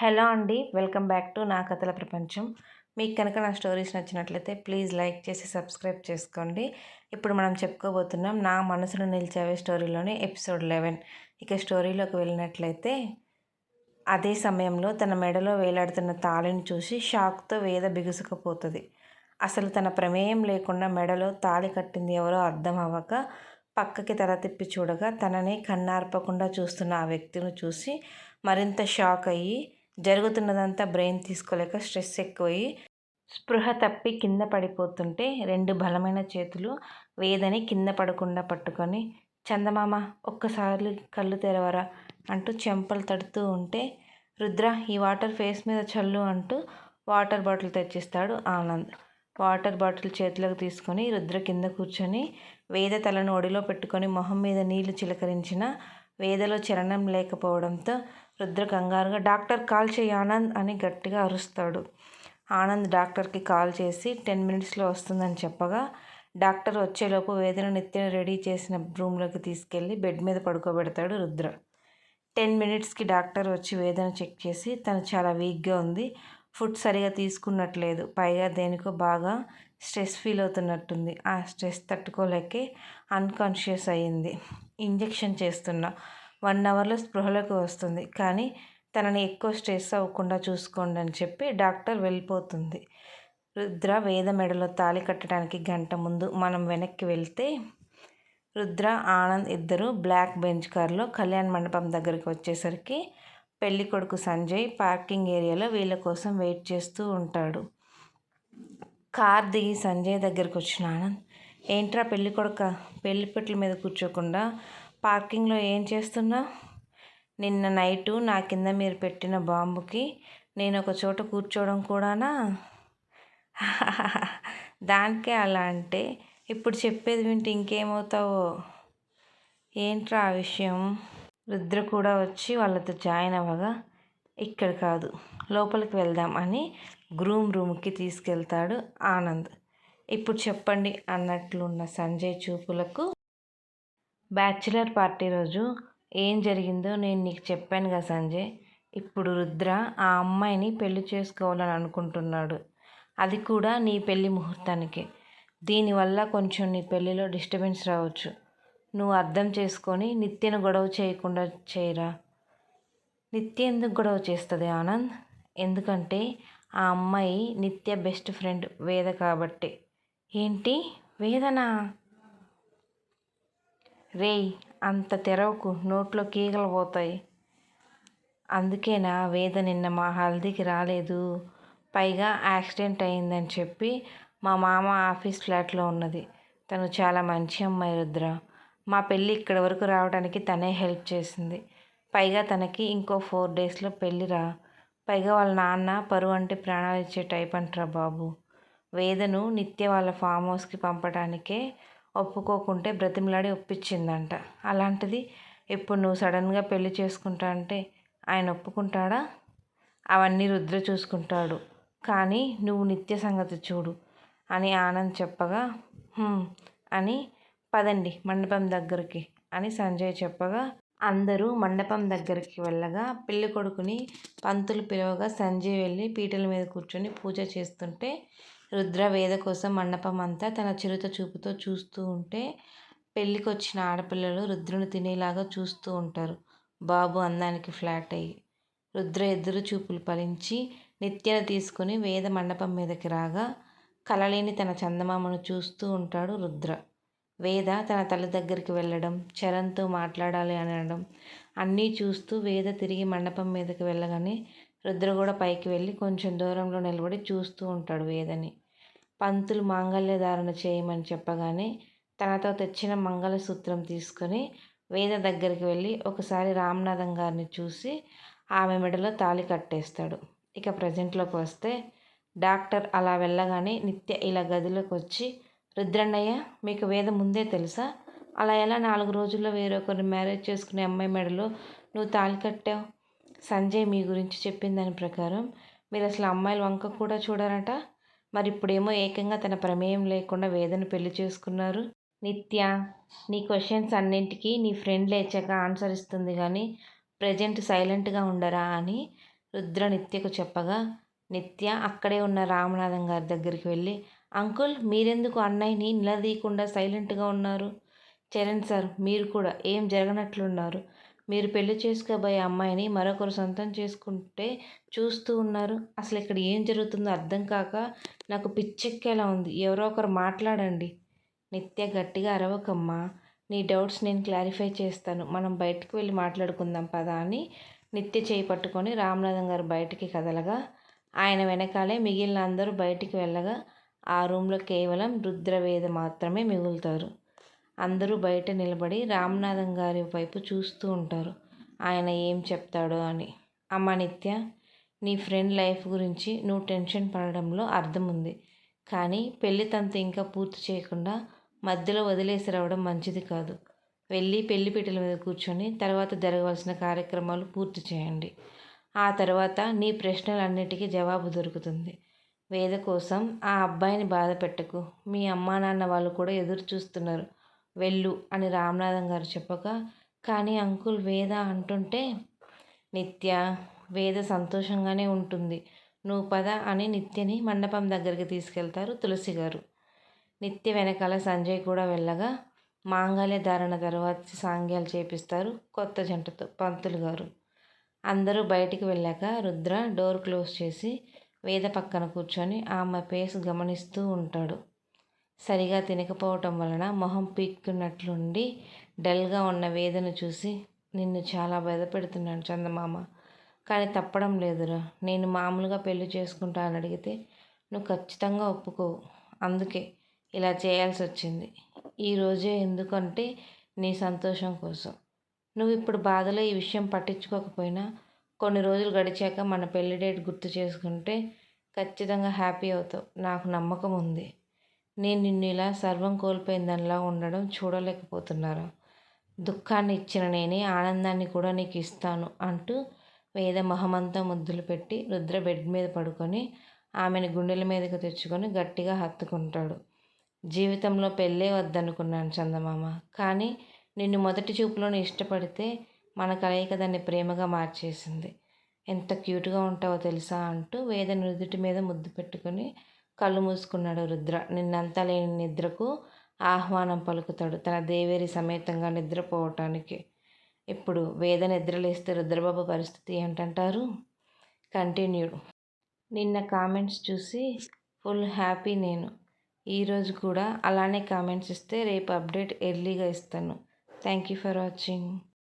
Hello అండి welcome back to నా కథల ప్రపంచం. మీకు కనుక నా స్టోరీస్ నచ్చినట్లయితే ప్లీజ్ లైక్ చేసి సబ్స్క్రైబ్ చేసుకోండి. ఇప్పుడు మనం చెప్పుకోబోతున్నాం నా మనసును నిలిచేవే స్టోరీలోని ఎపిసోడ్ లెవెన్. ఇక స్టోరీలోకి వెళ్ళినట్లయితే అదే సమయంలో తన మెడలో వేలాడుతున్న తాళిని చూసి షాక్తో వేద బిగుసుకుపోతుంది. అసలు తన ప్రమేయం లేకుండా మెడలో తాళి కట్టింది ఎవరో అర్థం అవ్వక పక్కకి తల తిప్పి చూడగా తనని కన్నార్పకుండా చూస్తున్న ఆ వ్యక్తిని చూసి మరింత షాక్ అయ్యి జరుగుతున్నదంతా బ్రెయిన్ తీసుకోలేక స్ట్రెస్ ఎక్కువయ్యి స్పృహ తప్పి కింద పడిపోతుంటే రెండు బలమైన చేతులు వేదని కింద పడకుండా పట్టుకొని చందమామ ఒక్కసారి కళ్ళు తెరవరా అంటూ చెంపలు తడుతూ ఉంటే రుద్ర ఈ వాటర్ ఫేస్ మీద చల్లు అంటూ వాటర్ బాటిల్ తెచ్చిస్తాడు ఆనంద్. వాటర్ బాటిల్ చేతిలోకి తీసుకొని రుద్ర కింద కూర్చొని వేద తలను ఒడిలో పెట్టుకొని మొహం మీద నీళ్ళు చిలకరించిన వేదలో చరణం లేకపోవడంతో రుద్ర కంగారుగా డాక్టర్ కాల్ చేయి ఆనంద్ అని గట్టిగా అరుస్తాడు. ఆనంద్ డాక్టర్కి కాల్ చేసి టెన్ మినిట్స్లో వస్తుందని చెప్పగా డాక్టర్ వచ్చేలోపు వేదన నిత్యం రెడీ చేసిన రూమ్లోకి తీసుకెళ్ళి బెడ్ మీద పడుకోబెడతాడు రుద్ర. టెన్ మినిట్స్కి డాక్టర్ వచ్చి వేదన చెక్ చేసి తను చాలా వీక్గా ఉంది ఫుడ్ సరిగా తీసుకున్నట్లేదు పైగా దేనికో బాగా స్ట్రెస్ ఫీల్ అవుతున్నట్టుంది ఆ స్ట్రెస్ తట్టుకోలేకే అన్కాన్షియస్ అయ్యింది ఇంజెక్షన్ చేస్తున్నా వన్ అవర్లో స్పృహలోకి వస్తుంది. కానీ తనని ఎక్కువ స్ట్రెస్ అవ్వకుండా చూసుకోండి అని చెప్పి డాక్టర్ వెళ్ళిపోతుంది. రుద్ర వేద మెడలో తాళి కట్టడానికి గంట ముందు మనం వెనక్కి వెళ్తే రుద్ర ఆనంద్ ఇద్దరు బ్లాక్ బెంచ్ కార్లో కళ్యాణ్ మండపం దగ్గరికి వచ్చేసరికి పెళ్ళి కొడుకు సంజయ్ పార్కింగ్ ఏరియాలో వీళ్ళ కోసం వెయిట్ చేస్తూ ఉంటాడు. కార్ దిగి సంజయ్ దగ్గరికి వచ్చిన ఆనంద్ ఏంట్రా పెళ్ళి కొడుక? పెళ్ళి పెట్ల మీద కూర్చోకుండా పార్కింగ్లో ఏం చేస్తున్నా? నిన్న నైటు నా కింద మీరు పెట్టిన బాంబుకి నేను ఒక చోట కూర్చోవడం కూడానా? దానికే అలా అంటే ఇప్పుడు చెప్పేది వింటే ఇంకేమవుతావో? ఏంట్రా ఆ విషయం? రుద్ర కూడా వచ్చి వాళ్ళతో జాయిన్ అవ్వగా ఇక్కడ కాదు లోపలికి వెళ్దాం అని గ్రూమ్ రూమ్కి తీసుకెళ్తాడు ఆనంద్. ఇప్పుడు చెప్పండి అన్నట్లున్న సంజయ్ చూపులకు బ్యాచిలర్ పార్టీ రోజు ఏం జరిగిందో నేను నీకు చెప్పాను కదా సంజయ్. ఇప్పుడు రుద్ర ఆ అమ్మాయిని పెళ్ళి చేసుకోవాలని అనుకుంటున్నాడు. అది కూడా నీ పెళ్ళి ముహూర్తానికి. దీనివల్ల కొంచెం నీ పెళ్ళిలో డిస్టర్బెన్స్ రావచ్చు. నువ్వు అర్థం చేసుకొని నిత్యను గొడవ చేయకుండా చేయరా? నిత్య ఎందుకు గొడవ చేస్తుంది ఆనంద్? ఎందుకంటే ఆ అమ్మాయి నిత్య బెస్ట్ ఫ్రెండ్ వేద కాబట్టి. ఏంటి? వేదనా? రేయ్ అంత తెరవకు నోట్లో కీగలు పోతాయి. అందుకేనా వేద నిన్న మా హల్దీకి రాలేదు. పైగా యాక్సిడెంట్ అయిందని చెప్పి మా మామ ఆఫీస్ ఫ్లాట్లో ఉన్నది. తను చాలా మంచి అమ్మాయి రుద్ర. మా పెళ్ళి ఇక్కడి వరకు రావడానికి తనే హెల్ప్ చేసింది. పైగా తనకి ఇంకో ఫోర్ డేస్లో పెళ్ళిరా పైగా వాళ్ళ నాన్న పరువు అంటే ప్రాణాలు ఇచ్చే టైప్ అంటారా బాబు. వేదను నిత్య వాళ్ళ ఫామ్ హౌస్కి పంపడానికే ఒప్పుకోకుంటే బ్రతిమలాడి ఒప్పించిందంట. అలాంటిది ఇప్పుడు నువ్వు సడన్గా పెళ్ళి చేసుకుంటా అంటే ఆయన ఒప్పుకుంటాడా? అవన్నీ రుద్ర చూసుకుంటాడు. కానీ నువ్వు నిత్య సంగతి చూడు అని ఆనంద్ చెప్పగా అని పదండి మండపం దగ్గరికి అని సంజయ్ చెప్పగా అందరూ మండపం దగ్గరికి వెళ్ళగా పెళ్ళి కొడుకుని పంతులు పిలవగా సంజయ్ వెళ్ళి పీటల మీద కూర్చొని పూజ చేస్తుంటే రుద్ర వేద కోసం మండపం అంతా తన చిరుత చూపుతో చూస్తూ ఉంటే పెళ్ళికొచ్చిన ఆడపిల్లలు రుద్రుని తినేలాగా చూస్తూ ఉంటారు. బాబు అందానికి ఫ్లాట్ అయ్యి. రుద్ర ఎదురు చూపులు ఫలించి నిత్యను తీసుకుని వేద మండపం మీదకి రాగా కలలేని తన చందమామను చూస్తూ ఉంటాడు రుద్ర. వేద తన తల్లి దగ్గరికి వెళ్ళడం చరణ్తో మాట్లాడాలి అనడం అన్నీ చూస్తూ వేద తిరిగి మండపం మీదకి వెళ్ళగానే రుద్ర కూడా పైకి వెళ్ళి కొంచెం దూరంలో నిలబడి చూస్తూ ఉంటాడు వేదని. పంతులు మాంగళ్య ధారణ చేయమని చెప్పగానే తనతో తెచ్చిన మంగళసూత్రం తీసుకొని వేద దగ్గరికి వెళ్ళి ఒకసారి రామనాథం గారిని చూసి ఆమె మెడలో తాళి కట్టేస్తాడు. ఇక ప్రజెంట్లోకి వస్తే డాక్టర్ అలా వెళ్ళగానే నిత్య ఇలా గదిలోకి వచ్చి రుద్రన్నయ్య మీకు వేద ముందే తెలుసా? అలా ఎలా నాలుగు రోజుల్లో వేరొకరిని మ్యారేజ్ చేసుకునే అమ్మాయి మెడలో నువ్వు తాళి కట్టావు? సంజయ్ మీ గురించి చెప్పిన దాని ప్రకారం మీరు అసలు అమ్మాయిల వంక కూడా చూడరట? మరి ఇప్పుడేమో ఏకంగా తన ప్రమేయం లేకుండా వేదన పెళ్ళి చేసుకున్నారు. నిత్య నీ క్వశ్చన్స్ అన్నింటికీ నీ ఫ్రెండ్ లేచాక ఆన్సర్ ఇస్తుంది కానీ ప్రజెంట్ సైలెంట్గా ఉండరా అని రుద్ర నిత్యకు చెప్పగా నిత్య అక్కడే ఉన్న రామనాథం గారి దగ్గరికి వెళ్ళి అంకుల్ మీరెందుకు అన్నయ్యని నిలదీయకుండా సైలెంట్గా ఉన్నారు? చరణ్ సార్ మీరు కూడా ఏం జరగనట్లున్నారు? మీరు పెళ్ళి చేసుకోబోయే అమ్మాయిని మరొకరు సొంతం చేసుకుంటే చూస్తూ ఉన్నారు. అసలు ఇక్కడ ఏం జరుగుతుందో అర్థం కాక నాకు పిచ్చెక్కేలా ఉంది. ఎవరో ఒకరు మాట్లాడండి. నిత్య గట్టిగా అరవకమ్మా. నీ డౌట్స్ నేను క్లారిఫై చేస్తాను. మనం బయటకు వెళ్ళి మాట్లాడుకుందాం పదా అని నిత్య చేయి పట్టుకొని రామనాథం గారు బయటికి కదలగా ఆయన వెనకాలే మిగిలిన అందరూ బయటికి వెళ్ళగా ఆ రూమ్లో కేవలం రుద్రవేద మాత్రమే మిగులుతారు. అందరూ బయట నిలబడి రామనాథం గారి వైపు చూస్తూ ఉంటారు. ఆయన ఏం చెప్తాడో అని. అమ్మ నిత్య నీ ఫ్రెండ్ లైఫ్ గురించి నువ్వు టెన్షన్ పడడంలో అర్థం ఉంది కానీ పెళ్ళి తంతు ఇంకా పూర్తి చేయకుండా మధ్యలో వదిలేసి రావడం మంచిది కాదు. వెళ్ళి పెళ్ళిపీటల మీద కూర్చొని తర్వాత జరగవలసిన కార్యక్రమాలు పూర్తి చేయండి. ఆ తర్వాత నీ ప్రశ్నలన్నిటికీ జవాబు దొరుకుతుంది. వేద కోసం ఆ అబ్బాయిని బాధ పెట్టకు మీ అమ్మా నాన్న వాళ్ళు కూడా ఎదురు చూస్తున్నారు వెళ్ళు అని రామనాథం గారు చెప్పగా కానీ అంకుల్ వేద అంటుంటే నిత్య వేద సంతోషంగానే ఉంటుంది. నువ్వు పద అని నిత్యని మండపం దగ్గరికి తీసుకెళ్తారు తులసి గారు. నిత్య వెనకాల సంజయ్ కూడా వెళ్ళగా మాంగళ్య ధారణ తర్వాత సాంగ్యాలు చేపిస్తారు కొత్త జంటతో పంతులు గారు. అందరూ బయటికి వెళ్ళాక రుద్ర డోర్ క్లోజ్ చేసి వేద పక్కన కూర్చొని ఆమె పేస్ గమనిస్తూ ఉంటాడు. సరిగా తినకపోవటం వలన మొహం పీక్కున్నట్లుండి డల్గా ఉన్న వేదను చూసి నిన్ను చాలా బాధపెడుతున్నాను చందమామ. కానీ తప్పడం లేదురా. నేను మామూలుగా పెళ్ళి చేసుకుంటా అని అడిగితే నువ్వు ఖచ్చితంగా ఒప్పుకోవు. అందుకే ఇలా చేయాల్సి వచ్చింది ఈరోజే ఎందుకంటే నీ సంతోషం కోసం. నువ్వు ఇప్పుడు బాధలో ఈ విషయం పట్టించుకోకపోయినా కొన్ని రోజులు గడిచాక మన పెళ్ళి డేట్ గుర్తు చేసుకుంటే ఖచ్చితంగా హ్యాపీ అవుతావు. నాకు నమ్మకం ఉంది నేను నిన్ను ఇలా సర్వం కోల్పోయిందనిలా ఉండడం చూడలేకపోతున్నారా? దుఃఖాన్ని ఇచ్చిన నేనే ఆనందాన్ని కూడా నీకు ఇస్తాను అంటూ వేద మహమంతా ముద్దులు పెట్టి రుద్ర బెడ్ మీద పడుకొని ఆమెను గుండెల మీదకు తెచ్చుకొని గట్టిగా హత్తుకుంటాడు. జీవితంలో పెళ్ళే వద్దనుకున్నాను చందమామ. కానీ నిన్ను మొదటి చూపులోనే ఇష్టపడితే మన కలయిక దాన్ని ప్రేమగా మార్చేసింది. ఎంత క్యూట్గా ఉంటావో తెలుసా అంటూ వేద నుదుటి మీద ముద్దు పెట్టుకొని కళ్ళు మూసుకున్నాడు రుద్ర. నిన్నంతా లేని నిద్రకు ఆహ్వానం పలుకుతాడు తన దేవేరి సమేతంగా నిద్రపోవటానికి. ఇప్పుడు వేద నిద్రలేస్తే రుద్రబాబు పరిస్థితి ఏంటంటారు? కంటిన్యూడ్. నిన్న కామెంట్స్ చూసి ఫుల్ హ్యాపీ నేను. ఈరోజు కూడా అలానే కామెంట్స్ ఇస్తే రేపు అప్డేట్ ఎర్లీగా ఇస్తాను. Thank you for watching.